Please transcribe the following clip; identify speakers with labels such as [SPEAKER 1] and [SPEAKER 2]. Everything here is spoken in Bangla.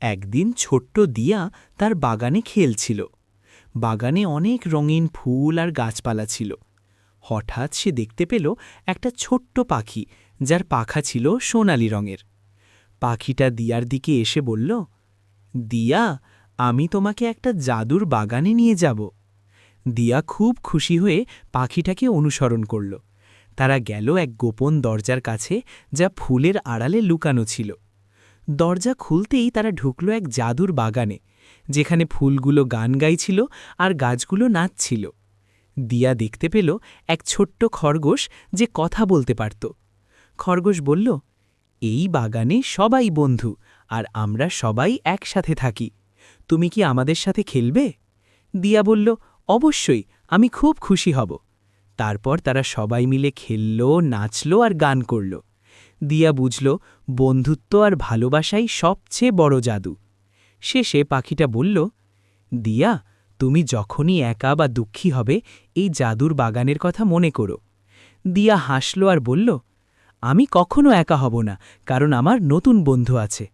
[SPEAKER 1] একদিন ছোট্ট দিয়া তার বাগানে খেলছিল। বাগানে অনেক রঙিন ফুল আর গাছপালা ছিল। হঠাৎ সে দেখতে পেল একটা ছোট্ট পাখি, যার পাখা ছিল সোনালি রঙের। পাখিটা দিয়ার দিকে এসে বলল, দিয়া, আমি তোমাকে একটা জাদুর বাগানে নিয়ে যাব। দিয়া খুব খুশি হয়ে পাখিটাকে অনুসরণ করল। তারা গেল এক গোপন দরজার কাছে, যা ফুলের আড়ালে লুকানো ছিল। দরজা খুলতেই তারা ঢুকল এক জাদুর বাগানে, যেখানে ফুলগুলো গান গাইছিল আর গাছগুলো নাচছিল। দিয়া দেখতে পেল এক ছোট্ট খরগোশ যে কথা বলতে পারত। খরগোশ বলল, এই বাগানে সবাই বন্ধু আর আমরা সবাই একসাথে থাকি। তুমি কি আমাদের সাথে খেলবে? দিয়া বলল, অবশ্যই, আমি খুব খুশি হব। তারপর তারা সবাই মিলে খেলল, নাচল আর গান করল। দিয়া বুঝল, বন্ধুত্ব আর ভালোবাসাই সবচেয়ে বড় জাদু। শেষে পাখিটা বলল, দিয়া, তুমি যখনই একা বা দুঃখী হবে, এই জাদুর বাগানের কথা মনে করো। দিয়া হাসল আর বলল, আমি কখনো একা হব না, কারণ আমার নতুন বন্ধু আছে।